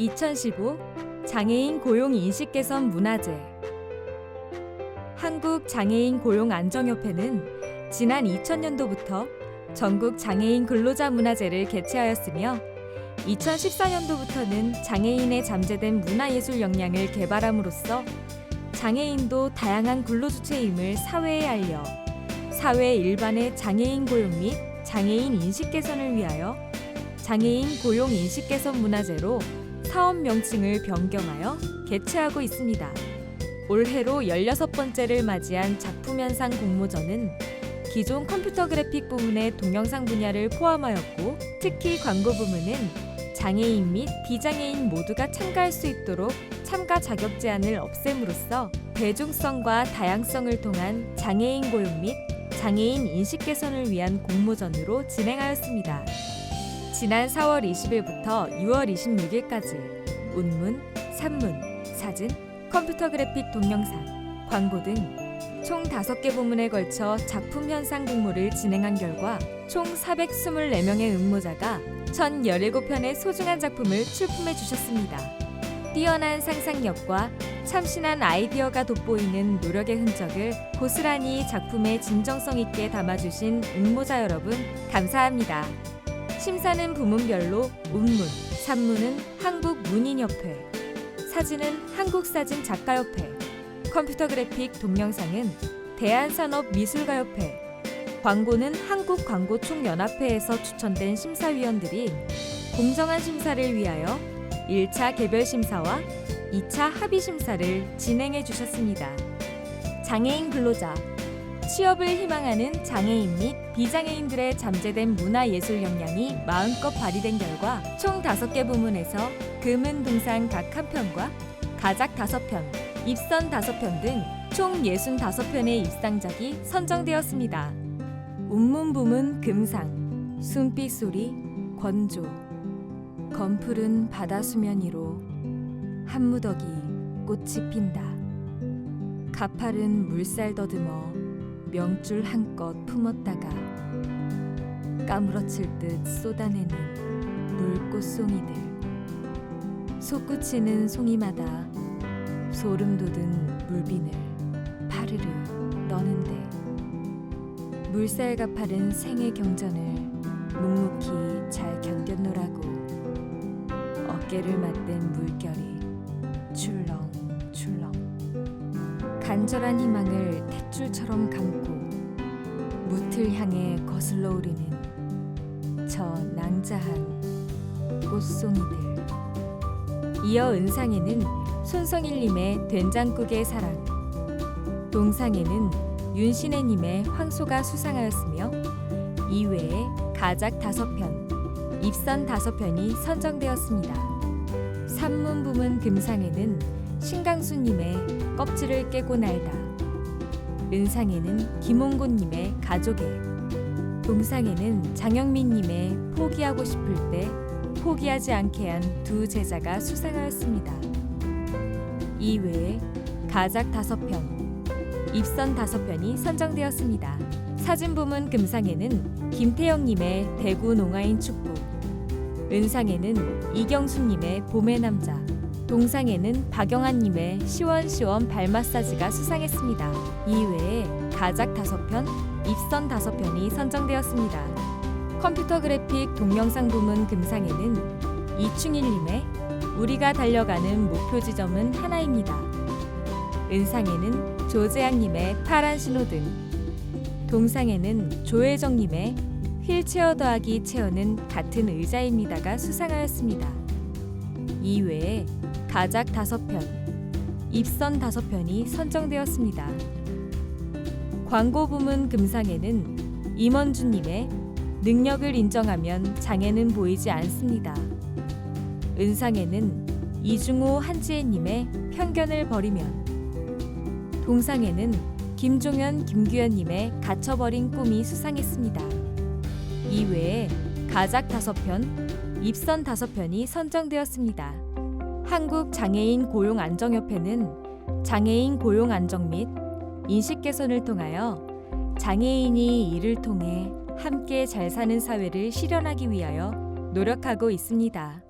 2015 장애인 고용 인식 개선 문화제. 한국 장애인 고용 안정협회는 지난 2000년도부터 전국 장애인 근로자 문화제를 개최하였으며 2014년도부터는 장애인의 잠재된 문화예술 역량을 개발함으로써 장애인도 다양한 근로주체임을 사회에 알려 사회 일반의 장애인 고용 및 장애인 인식 개선을 위하여 장애인 고용 인식 개선 문화제로 사업 명칭을 변경하여 개최하고 있습니다. 올해로 16번째를 맞이한 작품 현상 공모전은 기존 컴퓨터 그래픽 부문의 동영상 분야를 포함하였고 특히 광고 부문은 장애인 및 비장애인 모두가 참가할 수 있도록 참가 자격 제한을 없앰으로써 대중성과 다양성을 통한 장애인 고용 및 장애인 인식 개선을 위한 공모전으로 진행하였습니다. 지난 4월 20일부터 6월 26일까지 운문, 산문, 사진, 컴퓨터 그래픽 동영상, 광고 등 총 5개 부문에 걸쳐 작품 현상 공모를 진행한 결과 총 424명의 응모자가 1017편의 소중한 작품을 출품해 주셨습니다. 뛰어난 상상력과 참신한 아이디어가 돋보이는 노력의 흔적을 고스란히 작품에 진정성 있게 담아주신 응모자 여러분 감사합니다. 심사는 부문별로 운문, 산문은 한국문인협회, 사진은 한국사진 작가협회, 컴퓨터 그래픽 동영상은 대한산업미술가협회, 광고는 한국광고총연합회에서 추천된 심사위원들이 공정한 심사를 위하여 1차 개별 심사와 2차 합의 심사를 진행해 주셨습니다. 장애인 근로자 취업을 희망하는 장애인 및 비장애인들의 잠재된 문화예술 역량이 마음껏 발휘된 결과 총 5개 부문에서 금은 동상 각 한 편과 가작 5편, 입선 5편 등 총 65편의 입상작이 선정되었습니다. 운문 부문 금상, 숨빛 소리, 건조, 검푸른 바다 수면 위로 한 무더기 꽃이 핀다. 가파른 물살 더듬어 명줄 한껏 품었다가 까무러칠 듯 쏟아내는 물꽃송이들. 솟구치는 송이마다 소름 돋은 물빈을 파르르 떠는데 물살 가파른 생의 경전을 묵묵히 잘 견뎠노라고 어깨를 맞댄 물결이 출렁출렁 간절한 희망을 탯줄처럼 감고 무틀 향해 거슬러 오르는 저 낭자한 꽃송이들 이어 은상에는 손성일님의 된장국의 사랑 동상에는 윤신혜님의 황소가 수상하였으며 이외에 가작 다섯 편, 입선 다섯 편이 선정되었습니다. 산문 부문 금상에는 신강수님의 껍질을 깨고 날다. 은상에는 김홍곤님의 가족의, 동상에는 장영민님의 포기하고 싶을 때 포기하지 않게 한 두 제자가 수상하였습니다. 이외에 가작 다섯 편, 입선 다섯 편이 선정되었습니다. 사진 부문 금상에는 김태영님의 대구 농아인 축구, 은상에는 이경수님의 봄의 남자, 동상에는 박영환님의 시원시원 발 마사지가 수상했습니다. 이외에 가작 다섯 편, 입선 다섯 편이 선정되었습니다. 컴퓨터 그래픽 동영상 부문 금상에는 이충일님의 우리가 달려가는 목표 지점은 하나입니다. 은상에는 조재양님의 파란 신호 등, 동상에는 조혜정님의 휠체어 더하기 체어는 같은 의자입니다가 수상하였습니다. 이외에 가작 다섯 편, 입선 다섯 편이 선정되었습니다. 광고 부문 금상에는 임원주님의 능력을 인정하면 장애는 보이지 않습니다. 은상에는 이중호 한지혜님의 편견을 버리면 동상에는 김종현 김규현님의 갇혀버린 꿈이 수상했습니다. 이외에 가작 다섯 편, 입선 다섯 편이 선정되었습니다. 한국 장애인 고용 안정협회는 장애인 고용 안정 및 인식 개선을 통하여 장애인이 이를 통해 함께 잘 사는 사회를 실현하기 위하여 노력하고 있습니다.